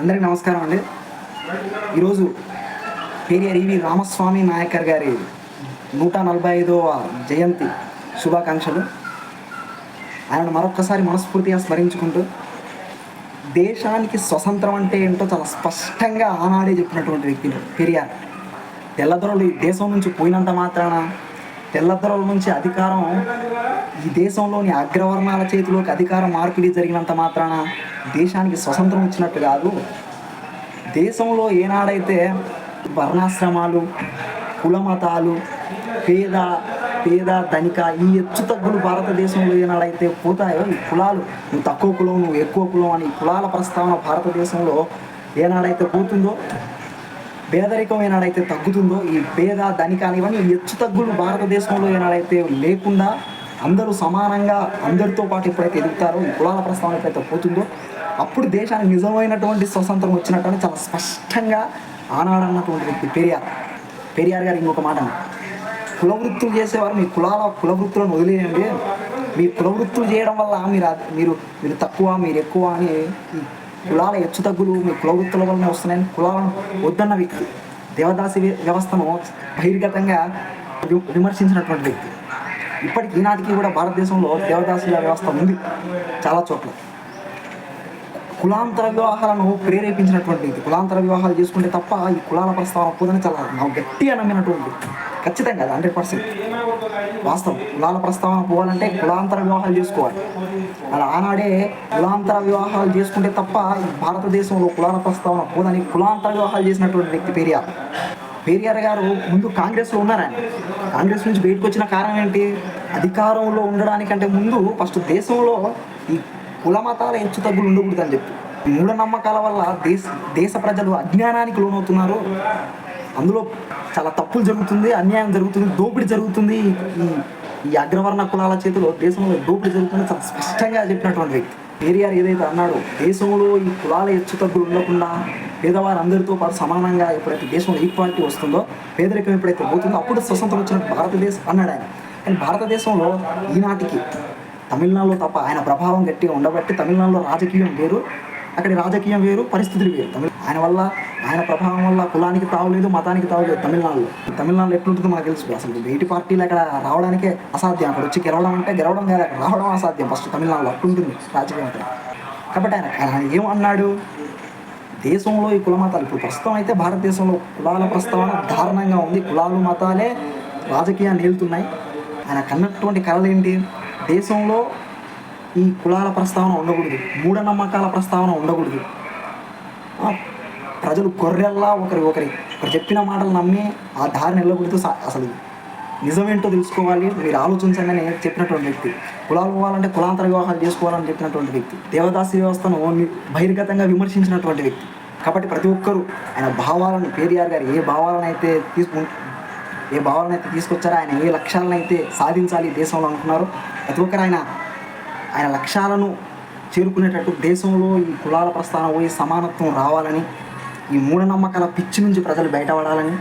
అందరికీ నమస్కారం అండి. ఈరోజు పెరియార్ ఈవి రామస్వామి నాయకర్ గారి నూట నలభై ఐదవ జయంతి శుభాకాంక్షలు. ఆయనను మరొక్కసారి మనస్ఫూర్తిగా స్మరించుకుంటూ దేశానికి స్వతంత్రం అంటే ఏంటో చాలా స్పష్టంగా ఆనాడే చెప్పినటువంటి వ్యక్తి పెరియార్. తెల్లదొరలు ఈ దేశం నుంచి పోయినంత మాత్రాన తెల్లదొరల నుంచి అధికారం ఈ దేశంలోని అగ్రవర్ణాల చేతిలోకి అధికారం మార్పిడి జరిగినంత మాత్రాన దేశానికి స్వతంత్రం వచ్చినట్టు కాదు. దేశంలో ఏనాడైతే వర్ణాశ్రమాలు కులమతాలు పేద పేద ధనిక ఈ హెచ్చు తగ్గులు భారతదేశంలో ఏనాడైతే పోతాయో ఈ కులాలు నువ్వు తక్కువ కులం నువ్వు ఎక్కువ కులం అని కులాల ప్రస్తావన భారతదేశంలో ఏనాడైతే పోతుందో పేదరికం ఏనాడైతే తగ్గుతుందో ఈ పేద ధని ఇవన్నీ హెచ్చు తగ్గులు భారతదేశంలో ఏనాడైతే లేకుండా అందరూ సమానంగా అందరితో పాటు ఎప్పుడైతే ఎదుగుతారో ఈ కులాల ప్రస్తావన ఎప్పుడైతే పోతుందో అప్పుడు దేశానికి నిజమైనటువంటి స్వతంత్రం వచ్చినట్టు చాలా స్పష్టంగా ఆనాడన్నటువంటి వ్యక్తి పెరియార్. పెరియార్ గారు ఇంకొక మాట కులవృత్తులు కుల వృత్తులు చేసేవారు మీ కులాల కుల వృత్తులను వదిలేయండి. మీ కుల వృత్తులు చేయడం వల్ల మీరు మీరు మీరు తక్కువ మీరు ఎక్కువ అని కులాల హెచ్చు తగ్గులు మీ కుల వృత్తుల వలన వస్తున్నాయని కులాలను వద్దన్న వ్యక్తి దేవదాసి వ్యవస్థను బహిర్గతంగా విమర్శించినటువంటి వ్యక్తి. ఇప్పటికి ఈనాటికి కూడా భారతదేశంలో దేవదాసుల వ్యవస్థ ఉంది చాలా చోట్ల. కులాంతర వివాహాలను ప్రేరేపించినటువంటి వ్యక్తి కులాంతర వివాహాలు చేసుకుంటే తప్ప ఈ కులాల ప్రస్తావన పోదని చాలా నాకు గట్టిగా నమ్మినటువంటి వ్యక్తి. ఖచ్చితంగా హండ్రెడ్ పర్సెంట్. వాస్తవం. కులాల ప్రస్తావన పోవాలంటే కులాంతర వివాహాలు చేసుకోవాలి. అలా ఆనాడే కులాంతర వివాహాలు చేసుకుంటే తప్ప భారతదేశంలో కులాల ప్రస్తావన పోదని కులాంతర వివాహాలు చేసినటువంటి వ్యక్తి పెరియార్. పెరియార్ గారు ముందు కాంగ్రెస్లో ఉన్నారు కాంగ్రెస్ నుంచి బయటకు వచ్చిన కారణం ఏంటి? అధికారంలో ఉండడానికంటే ముందు ఫస్ట్ దేశంలో ఈ కుల మతాల హెచ్చు తగ్గులు ఉండకూడదని చెప్పి. మూఢనమ్మకాల వల్ల దేశ దేశ ప్రజలు అజ్ఞానానికి లోనవుతున్నారు. అందులో చాలా తప్పులు జరుగుతుంది అన్యాయం జరుగుతుంది దోపిడీ జరుగుతుంది ఈ- అగ్రవర్ణ కులాల చేతిలో దేశంలో దోపిడీ జరుగుతుందని చాలా స్పష్టంగా చెప్పినటువంటి వ్యక్తి. పేరియార్ ఏదైతే అన్నాడో దేశంలో ఈ కులాల హెచ్చు తగ్గులు ఉండకుండా పేదవారు అందరితో పాటు సమానంగా ఎప్పుడైతే దేశంలో ఈక్వాలిటీ వస్తుందో పేదరికం ఎప్పుడైతే పోతుందో అప్పుడు స్వతంత్రం వచ్చిన భారతదేశం అన్నాడు ఆయన. కానీ భారతదేశంలో ఈనాటికి తమిళనాడులో తప్ప ఆయన ప్రభావం గట్టిగా ఉండబట్టి తమిళనాడులో రాజకీయం వేరు అక్కడి రాజకీయం వేరు పరిస్థితులు వేరు. తమిళ ఆయన వల్ల ఆయన ప్రభావం వల్ల కులానికి తావులేదు మతానికి తావులేదు తమిళనాడులో. తమిళనాడులో ఎట్లుంటుందో మనకు తెలుసు అసలు బయటి పార్టీలు అక్కడ రావడానికే అసాధ్యం. అక్కడ వచ్చి గెలవడం అంటే గెలవడం కాదు అక్కడ రావడం అసాధ్యం. ఫస్ట్ తమిళనాడులో అట్లుంటుంది రాజకీయం అంటే కాబట్టి ఆయన ఆయన ఏమన్నాడు దేశంలో ఈ కుల మతాలు ఇప్పుడు ప్రస్తుతం అయితే భారతదేశంలో కులాల ప్రస్తావన దారుణంగా ఉంది. కులాలు మతాలే రాజకీయాన్ని ఏలుతున్నాయి ఆయన కన్నటువంటి కళలు ఏంటి దేశంలో ఈ కులాల ప్రస్తావన ఉండకూడదు. మూఢనమ్మకాల ప్రస్తావన ఉండకూడదు. ప్రజలు గొర్రెల్లా ఒకరి ఒకరి ఒకరు చెప్పిన మాటలు నమ్మి ఆ దారిని వెళ్ళకూడదు స- అసలు నిజమేంటో తెలుసుకోవాలి. మీరు ఆలోచించండి అని చెప్పినటువంటి వ్యక్తి. కులాలు పోవాలంటే కులాంతర వివాహాలు చేసుకోవాలని చెప్పినటువంటి వ్యక్తి. దేవదాసి వ్యవస్థను బహిర్గతంగా విమర్శించినటువంటి వ్యక్తి. కాబట్టి ప్రతి ఒక్కరూ ఆయన భావాలను పేరియార్ గారు ఏ భావాలను అయితే తీసుకు ఏ భావాలను అయితే తీసుకొచ్చారో ఆయన ఏ లక్ష్యాలను అయితే సాధించాలి దేశంలో అనుకున్నారో ప్రతి ఒక్కరు ఆయన ఆయన లక్ష్యాలను చేరుకునేటట్టు దేశంలో ఈ కులాల ప్రస్థానం పోయి సమానత్వం రావాలని ఈ మూఢనమ్మకాల పిచ్చి నుంచి ప్రజలు బయటపడాలని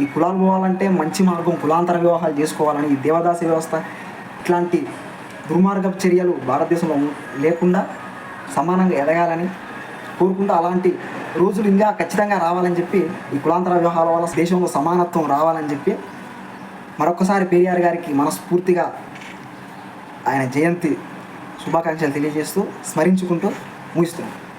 ఈ కులాలు పోవాలంటే మంచి మార్గం కులాంతర వివాహాలు చేసుకోవాలని ఈ దేవదాసి వ్యవస్థ ఇట్లాంటి దుర్మార్గపు చర్యలు భారతదేశంలో లేకుండా సమానంగా ఎదగాలని కోరుకుంటూ అలాంటి రోజులు ఇంకా ఖచ్చితంగా రావాలని చెప్పి ఈ కులాంతర వివాహాల వల్ల దేశంలో సమానత్వం రావాలని చెప్పి మరొకసారి పెరియార్ గారికి మనస్ఫూర్తిగా ఆయన జయంతి శుభాకాంక్షలు తెలియజేస్తూ స్మరించుకుంటూ ముగిస్తున్నాను